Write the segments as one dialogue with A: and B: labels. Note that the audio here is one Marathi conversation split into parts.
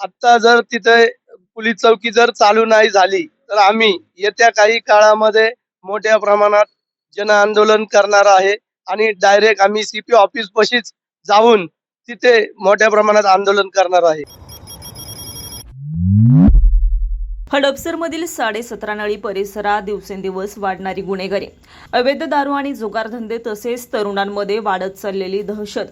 A: आता जर तिथे पोलीस चौकी जर चालू नाही झाली तर आम्ही येत्या काही काळामध्ये मोठ्या प्रमाणात जन आंदोलन करणार आहे आणि डायरेक्ट आम्ही सीपी ऑफिस पशीच जाऊन तिथे मोठ्या प्रमाणात आंदोलन करणार आहे.
B: हडपसरमधील साडेसतरा नळी परिसरात दिवसेंदिवस वाढणारी गुन्हेगारी. अवैध दारू आणि जुगारधंदे तसेच तरुणांमध्ये वाढत चाललेली दहशत.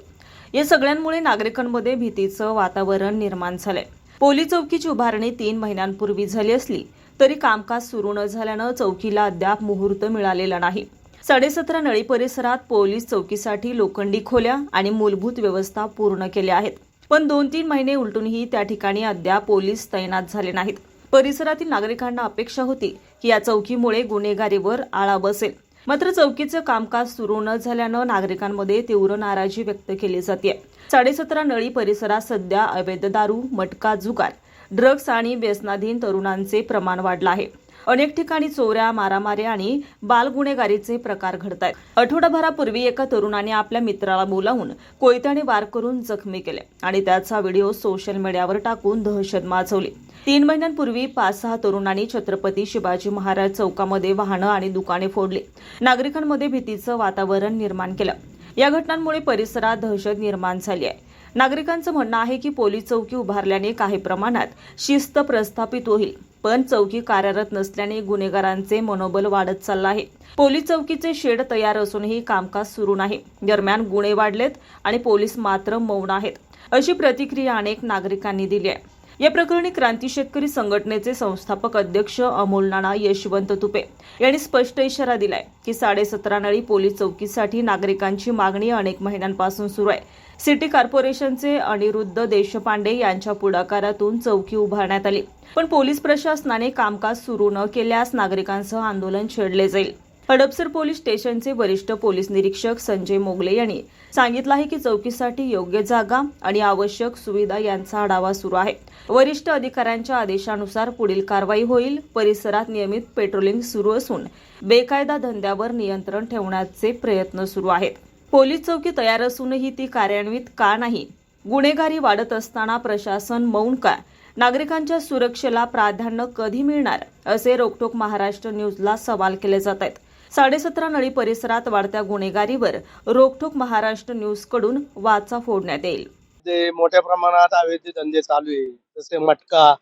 B: या सगळ्यांमुळे नागरिकांमध्ये भीतीचं वातावरण निर्माण झालंय. पोलीस चौकीची उभारणी तीन महिन्यांपूर्वी झाली असली तरी कामकाज सुरू न झाल्यानं चौकीला अद्याप मुहूर्त मिळालेला नाही. साडेसतरा नळी परिसरात पोलीस चौकीसाठी लोखंडी खोल्या आणि मूलभूत व्यवस्था पूर्ण केल्या आहेत. पण दोन तीन महिने उलटूनही त्या ठिकाणी अद्याप पोलीस तैनात झाले नाहीत. परिसरातील नागरिकांना अपेक्षा होती की या चौकीमुळे गुन्हेगारीवर आळा बसेल. मात्र चौकीचं कामकाज सुरू न झाल्यानं नागरिकांमध्ये तीव्र नाराजी व्यक्त केली जाते. साडेसतरा नळी परिसरात सध्या अवैध दारू मटका जुगार ड्रग्ज आणि व्यसनाधीन तरुणांचे प्रमाण वाढलं आहे. अनेक ठिकाणी चोऱ्या मारामाऱ्या आणि बालगुन्हेगारीचे प्रकार घडत आहेत. आठवडाभरापूर्वी एका तरुणाने आपल्या मित्राला बोलावून कोयत्याने वार करून जखमी केले आणि त्याचा व्हिडिओ सोशल मीडियावर टाकून दहशत माजवली. तीन महिन्यांपूर्वी पाच सहा तरुणांनी छत्रपती शिवाजी महाराज चौकामध्ये वाहनं आणि दुकाने फोडली. नागरिकांमध्ये भीतीचं वातावरण निर्माण केलं. या घटनांमुळे परिसरात दहशत निर्माण झाली आहे. नागरिकांचं म्हणणं आहे की पोलीस चौकी उभारल्याने काही प्रमाणात शिस्त प्रस्थापित होईल. पण चौकी कार्यरत नसल्याने गुन्हेगारांचे मनोबल वाढत चाललं आहे. पोलीस चौकीचे शेड तयार असूनही कामकाज सुरू नाही. दरम्यान गुन्हे वाढलेत आणि पोलीस मात्र मौन आहेत. अशी प्रतिक्रिया अनेक नागरिकांनी दिली आहे. या प्रकरणी क्रांती शेतकरी संघटनेचे संस्थापक अध्यक्ष अमोल नाना यशवंत तुपे यांनी स्पष्ट इशारा दिलाय की साडेसतरा नळी पोलीस चौकीसाठी नागरिकांची मागणी अनेक महिन्यांपासून सुरू आहे. सिटी कॉर्पोरेशनचे अनिरुद्ध देशपांडे यांच्या पुढाकारातून चौकी उभारण्यात आली. पण पोलीस प्रशासनाने कामकाज सुरू न केल्यास नागरिकांसह आंदोलन छेडले जाईल. हडपसर पोलीस स्टेशनचे वरिष्ठ पोलीस निरीक्षक संजय मोगले यांनी सांगितलं आहे की चौकीसाठी योग्य जागा आणि आवश्यक सुविधा यांचा आढावा सुरू आहे. वरिष्ठ अधिकाऱ्यांच्या आदेशानुसार पुढील कारवाई होईल. परिसरात नियमित पेट्रोलिंग सुरू असून बेकायदा धंद्यावर नियंत्रण ठेवण्याचे प्रयत्न सुरू आहेत. पोलीस चौकी तयार असूनही ती कार्यान्वित का नाही? गुन्हेगारी वाढत असताना प्रशासन मौन का? नागरिकांच्या सुरक्षेला प्राधान्य कधी मिळणार? असे रोकटोक महाराष्ट्र न्यूजला सवाल केले जात आहेत. साडेसतरा नळी परिसरात वाढत्या गुन्हेगारीवर रोकठोक महाराष्ट्र न्यूजकडून वाचा फोडण्यात येईल.
A: ते मोठ्या प्रमाणात अवैध धंदे चालू आहे जसे मटका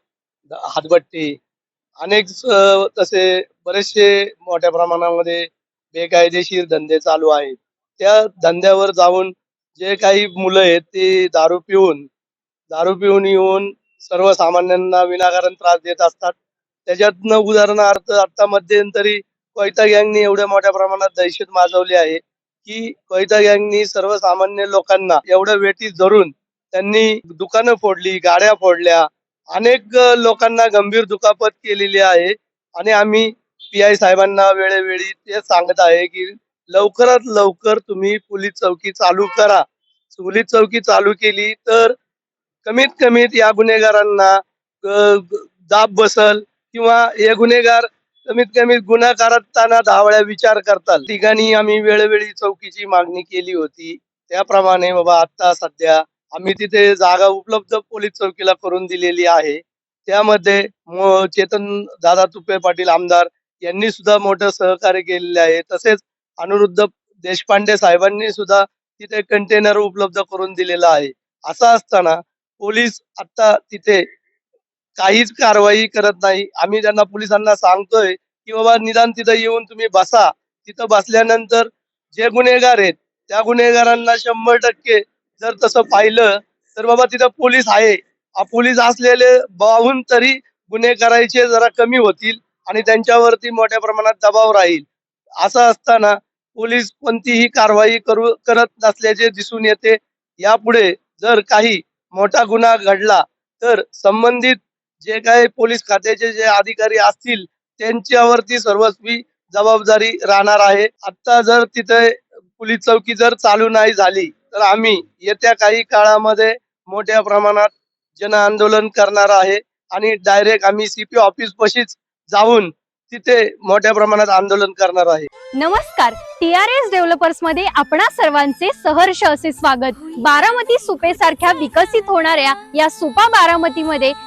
A: हातबट्टी अनेक तसे बरेचसे मोठ्या प्रमाणामध्ये बेकायदेशीर धंदे चालू आहेत. त्या धंद्यावर जाऊन जे काही मुलं आहेत ते दारू पिऊन दारू पिऊन येऊन सर्वसामान्यांना विनाकारण त्रास देत असतात. त्याच्यातनं उदाहरणार्थ आता मध्यंतरी कोयता गँगनी एवढ्या मोठ्या प्रमाणात दहशत माजवली आहे की कोयता गँगनी सर्वसामान्य लोकांना एवढं वेटी धरून त्यांनी दुकानं फोडली गाड्या फोडल्या अनेक लोकांना गंभीर दुखापत केलेली आहे. आणि आम्ही पी आय साहेबांना वेळोवेळी ते सांगत आहे की लवकरात लवकर तुम्ही पोलीस चौकी चालू करा. पोलीस चौकी चालू केली तर कमीत कमीत या गुन्हेगारांना दाब बसल किंवा हे गुन्हेगार कमीत कमी गुन्हा करताना दहा वेळा विचार करतात. ठिकाणी आम्ही वेळोवेळी चौकीची मागणी केली होती. त्याप्रमाणे बाबा आता सध्या आम्ही तिथे जागा उपलब्ध पोलीस चौकीला करून दिलेली आहे. त्यामध्ये चेतन दादा तुपे पाटील आमदार यांनी सुद्धा मोठं सहकार्य केलेले आहे. तसेच अनिरुद्ध देशपांडे साहेबांनी सुद्धा तिथे कंटेनर उपलब्ध करून दिलेला आहे. असं असताना पोलीस आता तिथे काहीच कारवाई करत नाही. आम्ही त्यांना पोलिसांना सांगतोय की बाबा निदान तिथं येऊन तुम्ही बसा. तिथं बसल्यानंतर जे गुन्हेगार आहेत त्या गुन्हेगारांना शंभर टक्के जर तसं पाहिलं तर बाबा तिथं पोलीस आहे. पोलीस असलेले बाहून तरी गुन्हे करायचे जरा कमी होतील आणि त्यांच्यावरती मोठ्या प्रमाणात दबाव राहील. असं असताना पोलीस कोणतीही कारवाई करू करत नसल्याचे दिसून येते. यापुढे जर काही मोठा गुन्हा घडला तर संबंधित जे काही पोलीस खात्याचे जे अधिकारी असतील त्यांच्यावरती सर्वस्वी जबाबदारी राहणार आहे. आता जर तिथे पोलीस चौकी जर चालू नाही झाली तर आम्ही येत्या काही काळामध्ये मोठ्या प्रमाणात जन आंदोलन करणार आहे आणि डायरेक्ट आम्ही सीपी ऑफिस पशीच जाऊन तिथे मोठ्या प्रमाणात आंदोलन करणार आहे.
C: नमस्कार. टी आर एस डेव्हलपर्समध्ये आपणा सर्वांचे सहर्ष असे स्वागत. बारामती सुपे सारख्या विकसित होणाऱ्या या सुपा बारामतीमध्ये